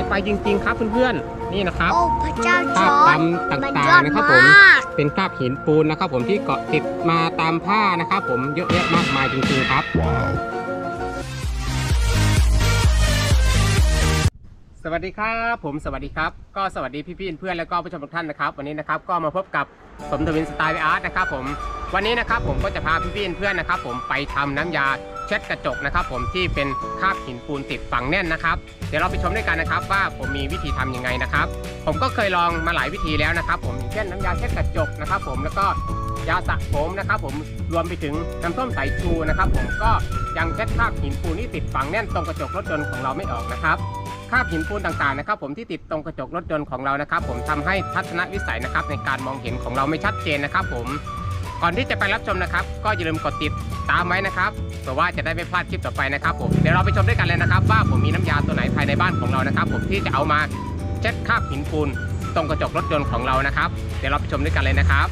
ายไปจริง ๆ ครับเพื่อนๆนี่นะครับโอ้พระเจ้าจคราบอร์ดดำมันต่ายองดๆนะครับผมมากเป็นคราบหินปูนนะครับ ผมที่เกาะติดมาตามผ้านะครับ ผมเยอะแยะมากมายจริง ๆ ครับ สวัสดีครับ ผมสวัสดีครับ ก็สวัสดีพี่ๆเพื่อนๆแล้วก็ผู้ชมทุกท่านนะครับ วันนี้นะครับก็มาพบกับสมทวินสไตล์อาร์ตนะครับ ผมวันนี้นะครับผมก็จะพาพี่ๆเพื่อนๆนะครับ ผมไปทำน้ำยา เช็ดกระจกนะครับ ผมที่เป็นคราบหินปูนติดฝังแน่นนะครับ เดี๋ยวเราไปชมด้วยกันนะครับ ว่าผมมีวิธีทำยังไงนะครับ ผมก็เคยลองมาหลายวิธีแล้วนะครับ ผมอย่างเช่นน้ำยาเช็ดกระจกนะครับ ผมแล้วก็ยาสระผมนะครับ ผมรวมไปถึงน้ำส้มสายชูนะครับ ผมก็ยังเช็ดคราบหินปูนที่ติดฝังแน่นตรงกระจกรถยนต์ของเราไม่ออกนะครับคราบหินปูนต่างๆนะครับ ผมที่ติดตรงกระจกรถยนต์ของเรานะครับ ผมทำให้ทัศนวิสัยนะครับในการมองเห็นของเราไม่ชัดเจนนะครับ ผม ก่อนที่จะไปรับชมนะครับ ก็อย่าลืมกดติดตามไว้นะครับเพื่อว่าจะได้ไม่พลาดคลิปต่อไปนะครับผมเดี๋ยวเราไปชมด้วยกันเลยนะครับ ว่าผมมีน้ำยาตัวไหนภายในบ้านของเรานะครับ ผมที่จะเอามาเช็ดคราบหินปูนตรงกระจกรถยนต์ของเรานะครับ เดี๋ยวเราไปชมด้วยกันเลยนะครับ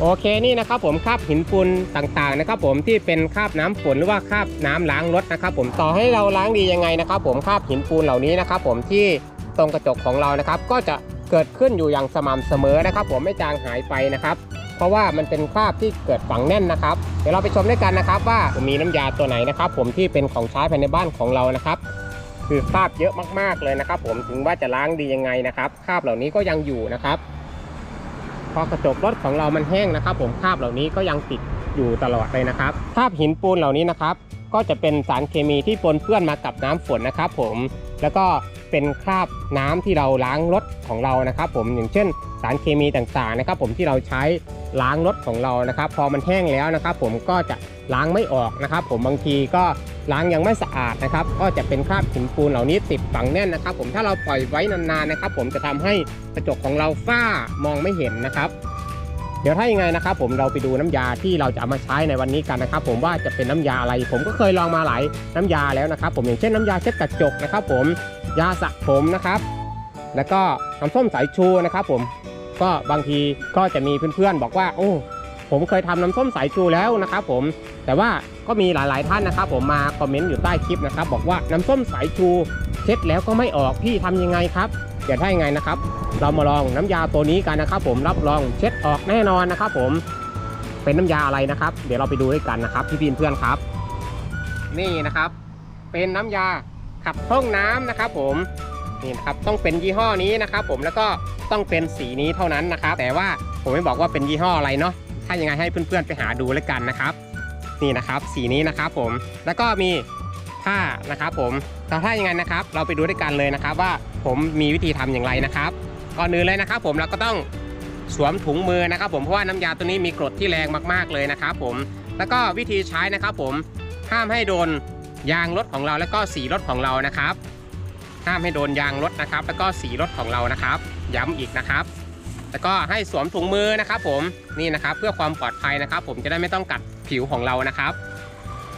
โอเคนี่นะครับผมคราบหินปูนต่างๆนะครับ ผมที่เป็นคราบน้ำฝนหรือว่าคราบน้ำล้างรถนะครับ ผมต่อให้เราล้างดียังไงนะครับ ผมคราบหินปูนเหล่านี้นะครับ ผมที่ตรงกระจกของเรานะครับ ก็จะเกิดขึ้นอยู่อย่างสม่ำเสมอนะครับ ผมไม่จางหายไปนะครับ เพราะว่ามันเป็นคราบที่เกิดฝังแน่นนะครับ เดี๋ยวเราไปชมด้วยกันนะครับ ว่ามีน้ำยาตัวไหนนะครับ ผมที่เป็นของใช้ภายในบ้านของเรานะครับ คือคราบเยอะมากๆเลยนะครับ ผมถึงว่าจะล้างดียังไงนะครับคราบเหล่านี้ก็ยังอยู่นะครับ พอกระจกรถของเรามันแห้งนะครับ ผมคราบเหล่านี้ก็ยังติดอยู่ตลอดเลยนะครับคราบหินปูนเหล่านี้นะครับ ก็จะเป็นสารเคมีที่ปนเปื้อนมากับน้ำฝนนะครับ ผมแล้วก็เป็นคราบน้ำที่เราล้างรถของเรานะครับ ผมอย่างเช่นสารเคมีต่างๆนะครับ ผมที่เราใช้ ล้างรถของเรานะครับ พอมันแห้งแล้วนะครับ ผมก็จะล้างไม่ออกนะครับ ผมบางทีก็ล้างยังไม่สะอาดนะครับ ก็จะเป็นคราบหินปูนเหล่านี้ติดฝังแน่นนะครับ ผมถ้าเราปล่อยไว้นานๆนะครับ ผมจะทำให้กระจกของเราฝ้ามองไม่เห็นนะครับ เดี๋ยวถ้ายังไงนะครับ ผมเราไปดูน้ำยาที่เราจะเอามาใช้ในวันนี้กันนะครับ ผมว่าจะเป็นน้ำยาอะไร ผมก็เคยลองมาหลายน้ำยาแล้วนะครับ ผมอย่างเช่นน้ำยาเช็ดกระจกนะครับ ผมยาสระผมนะครับ แล้วก็น้ำส้มสายชูนะครับ ผม ก็บางทีก็จะมีเพื่อนๆบอกว่า โอ้ผมเคยทำน้ำส้มสายชูแล้วนะครับผมแต่ว่าก็มีหลายๆท่านนะครับ ผมมาคอมเมนต์อยู่ใต้คลิปนะครับ บอกว่าน้ำส้มสายชูเช็ดแล้วก็ไม่ออกพี่ทำยังไงครับเดี๋ยวถ้ายังไงนะครับ เรามาลองน้ำยาตัวนี้กันนะครับ ผมรับรองเช็ดออกแน่นอนนะครับ ผมเป็นน้ำยาอะไรนะครับ เดี๋ยวเราไปดูด้วยกันนะครับ พี่พีนเพื่อนครับ นี่นะครับ เป็นน้ำยาขัดห้องน้ำนะครับ ผม นี่นะครับต้องเป็นยี่ห้อนี้นะครับผมแล้วก็ต้องเป็นสีนี้เท่านั้นนะครับ แต่ว่าผมไม่บอกว่าเป็นยี่ห้ออะไรเนาะถ้ายังไงให้เพื่อนๆไปหาดูแล้วกันนะครับ นี่นะครับสีนี้นะครับผมแล้วก็มีผ้านะครับผมแต่ถ้ายังไงนะครับ เราไปดูด้วยกันเลยนะครับ ว่าผมมีวิธีทำอย่างไรนะครับก่อนอื่นเลยนะครับ ผมเราก็ต้องสวมถุงมือนะครับ ผมเพราะว่าน้ำยาตัวนี้มีกรดที่แรงมากๆเลยนะครับ ผมแล้วก็วิธีใช้นะครับ ผมห้ามให้โดนยางรถของเราแล้วก็สีรถของเรานะครับ ห้ามให้โดนยางรถนะครับ แล้วก็สีรถของเรานะครับ ย้ำอีกนะครับ แล้วก็ให้สวมถุงมือนะครับผมนี่นะครับ เพื่อความปลอดภัยนะครับ ผมจะได้ไม่ต้องกัดผิวของเรานะครับ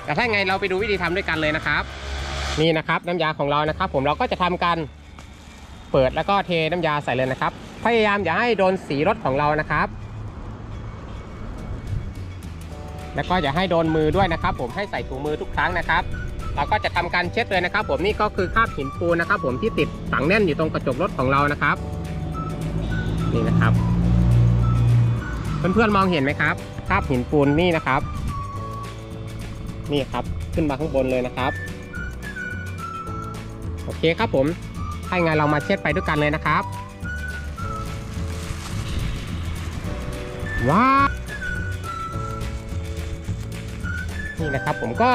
แต่ถ้าไงเราไปดูวิธีทำด้วยกันเลยนะครับ นี่นะครับน้ำยาของเรานะครับ ผมเราก็จะทำการเปิดแล้วก็เทน้ำยาใส่เลยนะครับ พยายามอย่าให้โดนสีรถของเรานะครับ แล้วก็อย่าให้โดนมือด้วยนะครับ ผมให้ใส่ถุงมือทุกครั้งนะครับ เราก็จะทำการเช็ดเลยนะครับ ผมนี่ก็คือคราบหินปูนนะครับ ผมที่ติดฝังแน่นอยู่ตรงกระจกรถของเรานะครับ นี่นะครับเพื่อนๆมองเห็นไหมครับคราบหินปูนนี่นะครับ นี่ครับขึ้นมาข้างบนเลยนะครับโอเคครับผมถ้าอย่างไงเรามาเช็ดไปด้วยกันเลยนะครับว้านี่นะครับผมก็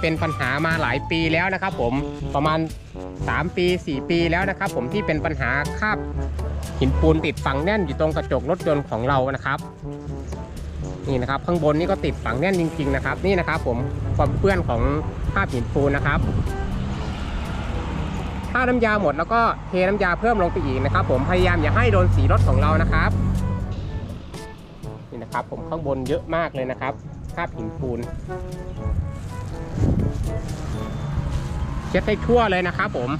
เป็นปัญหามาหลายปีแล้วนะครับ ผมประมาณ 3 ปี 4 ปีแล้วนะครับ ผมที่เป็นปัญหาคราบหินปูนติดฝังแน่นอยู่ตรงกระจกรถยนต์ของเรานะครับนี่นะครับข้างบนนี่ก็ติดฝังแน่นจริง ๆ นะครับ นี่นะครับ ผมความเปื้อนของคราบหินปูนนะครับ ถ้าน้ำยาหมดแล้วก็เทน้ำยาเพิ่มลงไปอีกนะครับ ผมพยายามอย่าให้โดนสีรถของเรานะครับนี่นะครับ ผมข้างบนเยอะมากเลยนะครับคราบหินปูน เช็ดให้ทั่วเลยนะครับผม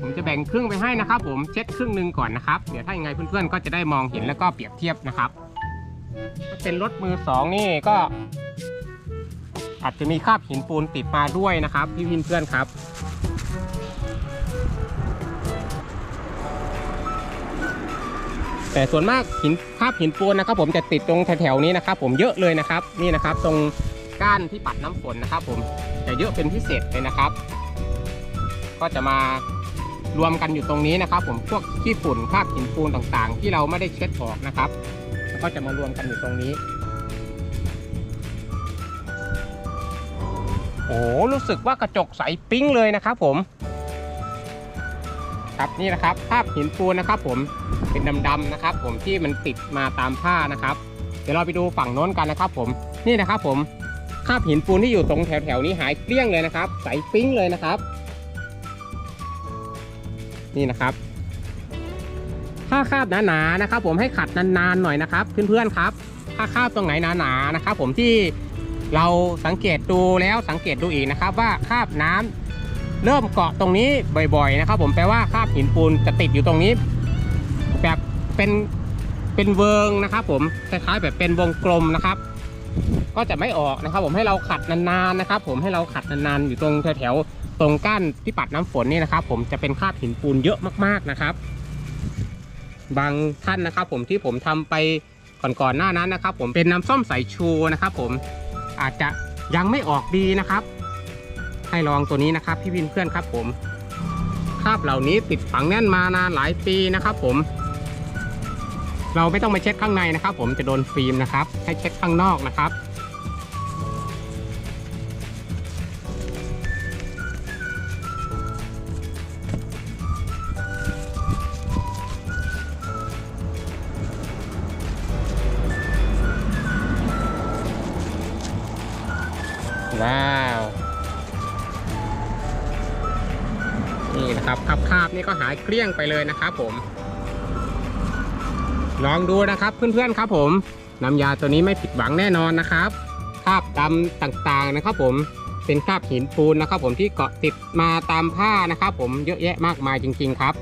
ผมจะแบ่งบ่งครึ่งไปให้นะครับ ผมเช็ดครึ่งหนึ่งก่อนนะครับเดี๋ยวถ้ายังไงเพื่อนๆก็จะได้มองเห็นแล้วก็เปรียบเทียบนะครับถ้าเป็นรถมือสองนี่ก็ อาจจะมีคราบหินปูนติดมาด้วยนะครับ พี่เพื่อนๆครับ แต่ส่วนมากหินคาบหินปูนนะครับ ผมจะติดตรงแถวๆนี้นะครับ ผมเยอะเลยนะครับ นี่นะครับ ตรงก้านที่ปัดน้ำฝนนะครับ ผมจะเยอะเป็นพิเศษเลยนะครับ ก็จะมารวมกันอยู่ตรงนี้นะครับ ผมพวกขี้ฝุ่นคาบหินปูนต่างๆ ที่เราไม่ได้เช็ดออกนะครับก็จะมารวมกันอยู่ตรงนี้โอ้รู้สึกว่ากระจกใสปิ้งเลยนะครับ ผม ครับนี่นะครับภาพหินปูนนะครับ ผมเป็นดำๆนะครับ ผมที่มันติดมาตามผ้านะครับ เดี๋ยวเราไปดูฝั่งโน้นกันนะครับ ผมนี่นะครับ ผมคราบหินปูนที่อยู่ตรงแถวๆนี้หายเกลี้ยงเลยนะครับ ใสปิ้งเลยนะครับ นี่นะครับถ้าคาบหนาๆนะครับ ผมให้ขัดนานๆหน่อยนะครับเพื่อนๆครับ ถ้าคาบตรงไหนหนาๆนะครับ ผมที่เราสังเกตดูแล้วสังเกตดูอีกนะครับ ว่าคาบน้ำ เริ่มเกาะตรงนี้บ่อยๆนะครับ ผมแปลว่าคราบหินปูนจะติดอยู่ตรงนี้ แบบเป็นเป็นเวิงนะครับ ผมคล้ายๆแบบเป็นวงกลมนะครับ ก็จะไม่ออกนะครับ ผมให้เราขัดนานๆนะครับ ผมให้เราขัดนานๆอยู่ตรงแถวๆตรงก้านที่ปัดน้ำฝนนี่นะครับ ผมจะเป็นคราบหินปูนเยอะมากๆนะครับ บางท่านนะครับ ผมที่ผมทำไปก่อนๆหน้านั้นนะครับ ผมเป็นน้ำส้มสายชูนะครับ ผมอาจจะยังไม่ออกดีนะครับ ให้ลองตัวนี้นะครับพี่วินเพื่อนครับผมคราบเหล่านี้ติดฝังแน่นมานานหลายปีนะครับผม เราไม่ต้องมาเช็ดข้างในนะครับ ผมจะโดนฟิล์มนะครับ ให้เช็ดข้างนอกนะครับว้า วนี่นะครับคาบคาบนี่ก็หายเกลี้ยงไปเลยนะครับผม ลองดูนะครับเพื่อนๆครับผมน้ำยาตัวนี้ไม่ผิดหวังแน่นอนนะครับคราบดำต่างๆนะครับ ผมเป็นคราบหินปูนนะครับ ผมที่เกาะติดมาตามผ้านะครับ ผมเยอะแยะมากมายจริง ๆ ครับ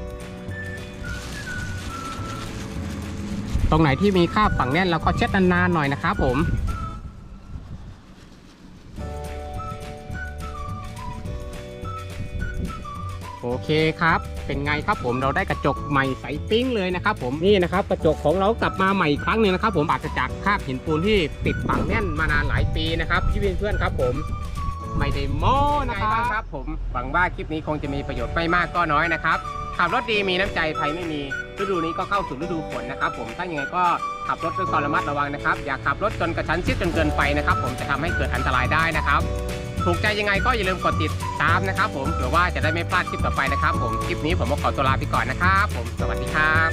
ตรงไหนที่มีคราบฝังแน่นเราก็เช็ดนานๆหน่อยนะครับ ผม เคครับ เป็นไงครับผมเราได้กระจกใหม่ใสปิ้งเลยนะครับ ผมนี่นะครับกระจกของเรากลับมาใหม่อีกครั้งหนึ่งนะครับผมปราศจากคาบหินปูนที่ติดฝังแน่นมานานหลายปีนะครับพี่เพื่อนครับผมไม่ได้โม้นะครับครับ ผมหวังว่าคลิปนี้คงจะมีประโยชน์ไม่มากก็น้อยนะครับขับรถดีมีน้ำใจภัยไม่มีฤดูนี้ก็เข้าสู่ฤดูฝนนะครับ ผมถ้ายังไงก็ขับรถด้วยความระมัดระวังนะครับ อย่าขับรถจนกระชั้นชิดจนเกินไปนะครับ ผมจะทำให้เกิดอันตรายได้นะครับ ถูกใจยังไงก็อย่าลืมกดติดตามนะครับผมเผื่อว่าจะได้ไม่พลาดคลิปต่อไปนะครับผมคลิปนี้ผมก็ขอตัวลาไปก่อนนะครับผมสวัสดีครับ